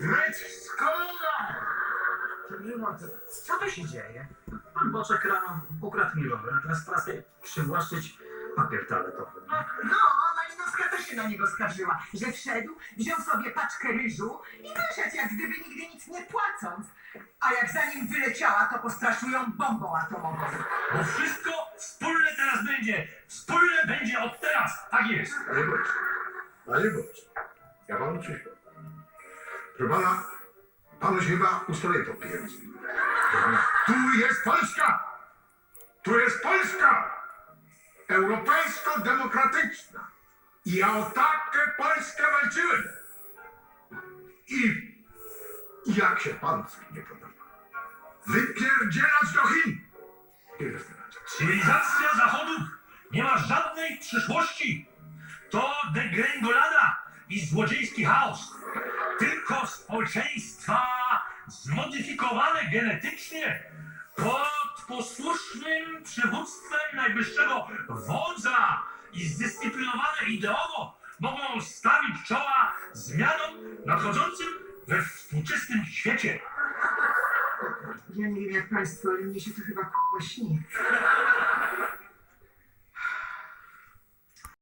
Ryć z kolana! Co to się dzieje? Pan Boczek rano ukradł mi rower, a teraz teraz przywłaszczyć papier toaletowy. No, no Malinowska też się na niego skarżyła, że wszedł, wziął sobie paczkę ryżu i wyszedł jak gdyby nigdy nic nie płacąc. A jak za nim wyleciała, to postraszył ją bombą atomową. Bo wszystko wspólne teraz będzie! Wspólne będzie od teraz! Tak jest! Ale bądź, ale bądź. Ja wam coś. Proszę pana, panu się chyba ustroje to pierdzi. Proszę Tu jest Polska! Tu jest Polska! Europejsko-demokratyczna. I ja o taką Polskę walczyłem. I, jak się coś nie podoba, wypierdzielać do Chin. Cywilizacja Zachodu nie ma żadnej przyszłości. To degrengolada i złodziejski chaos. Tylko społeczeństwa zmodyfikowane genetycznie pod posłusznym przywództwem najwyższego wodza i zdyscyplinowane ideowo mogą stawić czoła zmianom nadchodzącym we współczesnym świecie. Ja nie wiem jak państwo, ale mnie się to chyba k***a śni.